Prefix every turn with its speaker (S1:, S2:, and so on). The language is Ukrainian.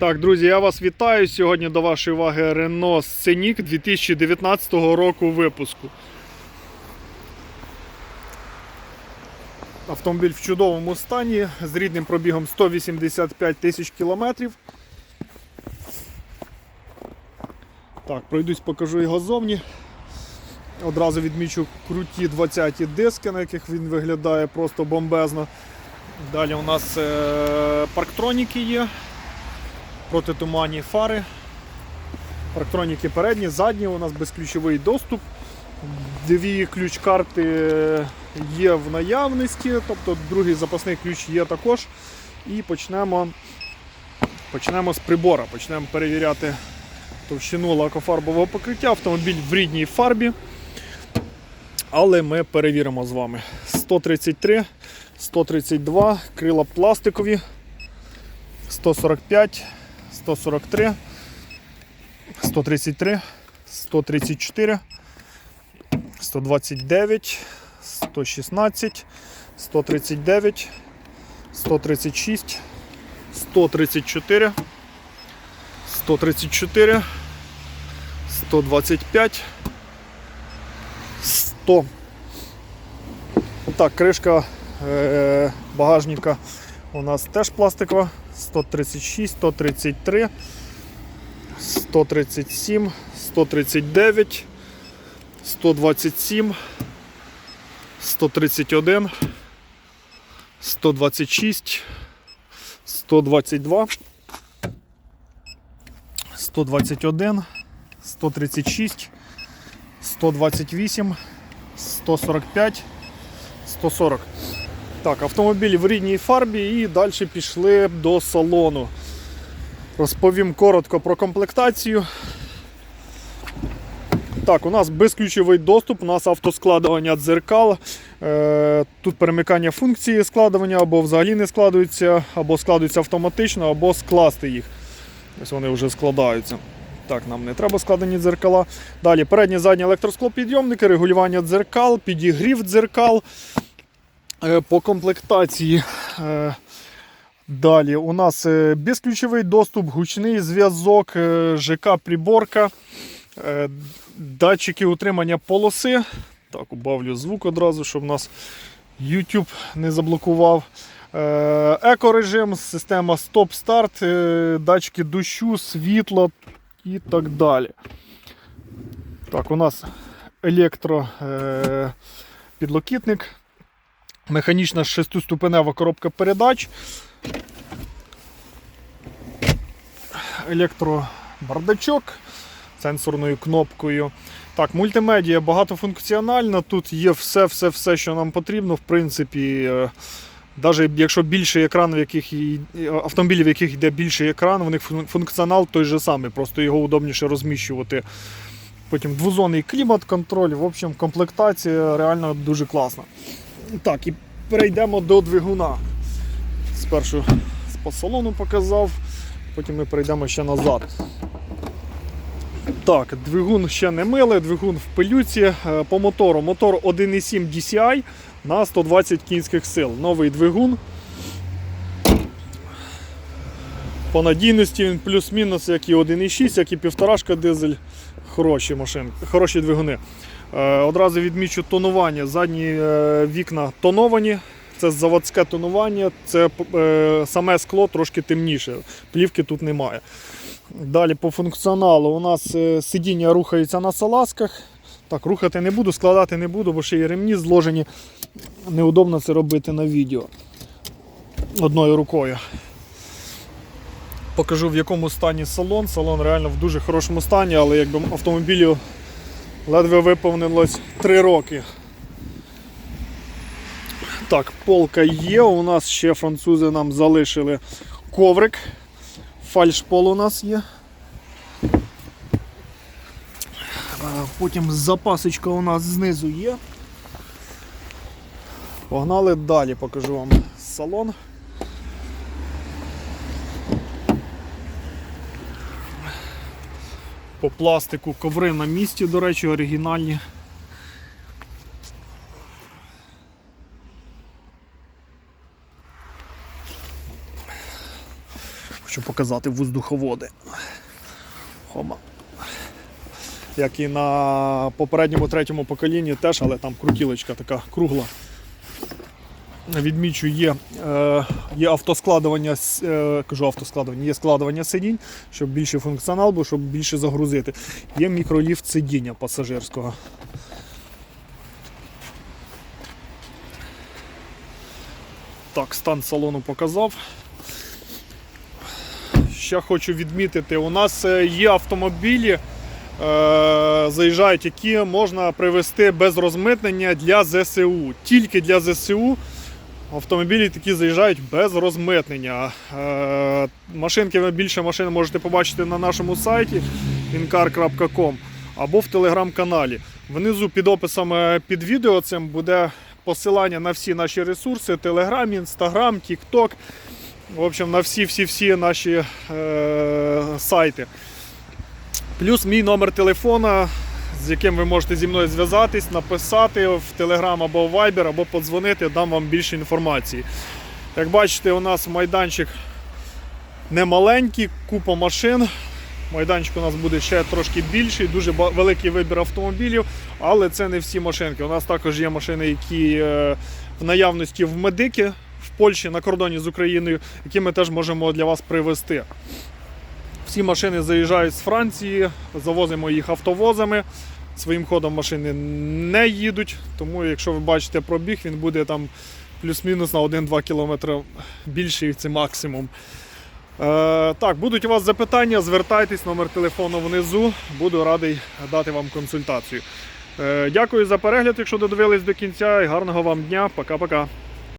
S1: Так, друзі, я вас вітаю. Сьогодні до вашої уваги Renault Scenic 2019 року випуску. Автомобіль в чудовому стані з рідним пробігом 185 тисяч кілометрів. Так, пройдусь, покажу його зовні. Одразу відмічу круті 20-ті диски, на яких він виглядає просто бомбезно. Далі у нас е- парктроніки є протитуманні фари. Парктроніки передні, задні, у нас безключовий доступ. Дві ключ-карти є в наявності, тобто другий запасний ключ є також. І почнемо, почнемо з прибора. Почнемо перевіряти товщину лакофарбового покриття. Автомобіль в рідній фарбі. Але ми перевіримо з вами. 133, 132, крила пластикові, 145. 143, 133, 134, 129, 116, 139, 136, 134, 134, 125, 100. Так, кришка е, багажника у нас теж пластикова. 136, 133, 137, 139, 127, 131, 126, 122, 121, 136, 128, 145, 140. Так, автомобіль в рідній фарбі і далі пішли до салону. Розповім коротко про комплектацію. Так, у нас безключовий доступ, у нас автоскладування дзеркал. Е, Тут перемикання функції складування або взагалі не складуються, або складуються автоматично, або скласти їх. Ось вони вже складаються. Так, нам не треба складені дзеркала. Далі передні задні електросклопідйомники, регулювання дзеркал, підігрів дзеркал. Е, По комплектації. е, Далі у нас е, безключовий доступ, гучний зв'язок, ЖК-приборка, датчики утримання полоси. Так, убавлю звук одразу, щоб нас YouTube не заблокував. Екорежим, система стоп-старт, датчики дощу, світла і так далі. Так, у нас електро е, підлокітник. Механічна шестиступенева коробка передач. Електробардачок сенсорною кнопкою. Так, мультимедіа багатофункціональна. Тут є все-все-все, що нам потрібно. В принципі, навіть якщо більший екран, в яких автомобілів, в яких йде більший екран, в них функціонал той же самий, просто його удобніше розміщувати. Потім двозонний клімат-контроль. В общем, комплектація реально дуже класна. Так, і перейдемо до двигуна. Спершу по салону показав, потім ми перейдемо ще назад. Так, двигун ще не милий, двигун в пилюці. Е, По мотору. Мотор 1,7 DCI на 120 кінських сил. Новий двигун. По надійності він плюс-мінус, як і 1,6, як і 1,5 дизель. Хороші машини, хороші двигуни. Е, Одразу відмічу тонування. Задні е, вікна тоновані. Це заводське тонування, це е, саме скло трошки темніше. Плівки тут немає. Далі по функціоналу у нас сидіння рухається на салазках. Так, рухати не буду, складати не буду, бо ще є ремні зложені. Неудобно це робити на відео одною рукою. Покажу в якому стані салон. Салон реально в дуже хорошому стані, але якби автомобілю ледве виповнилось 3 роки. Так, полка є. У нас ще французи нам залишили коврик. Фальшпол у нас є. Потім запасочка у нас знизу є. Погнали далі, покажу вам салон. По пластику коври на місці, до речі, оригінальні. Хочу показати воздуховоди. Хома. Як і на попередньому третьому поколінні теж, але там крутілочка така кругла. Відмічу, є, е, є автоскладування, е, кажу автоскладування, є складування сидінь, щоб більший функціонал був, щоб більше загрузити. Є мікроліфт сидіння пасажирського. Так, стан салону показав. Ще хочу відмітити, у нас е, є автомобілі, заїжджають, які можна привезти без розмитнення для ЗСУ. Тільки для ЗСУ автомобілі такі заїжджають без розмитнення. Е, машинки, ви більше машин можете побачити на нашому сайті incar.com або в телеграм-каналі. Внизу під описом е, під відео цим буде посилання на всі наші ресурси: Telegram, Instagram, TikTok. В общем, на всі-всі-всі наші е, сайти. Плюс мій номер телефона, з яким ви можете зі мною зв'язатись, написати в Telegram або в Viber, або подзвонити, дам вам більше інформації. Як бачите, у нас майданчик не маленький, купа машин. Майданчик у нас буде ще трошки більший, дуже великий вибір автомобілів, але це не всі машинки. У нас також є машини, які е, в наявності в медики в Польщі на кордоні з Україною, які ми теж можемо для вас привезти. Всі машини заїжджають з Франції, завозимо їх автовозами. Своїм ходом машини не їдуть, тому якщо ви бачите пробіг, він буде там плюс-мінус на 1-2 км більший, це максимум. Е, так, будуть у вас запитання, звертайтесь, номер телефону внизу. Буду радий дати вам консультацію. Е, дякую за перегляд, якщо додивились до кінця, і гарного вам дня. Пока-пока.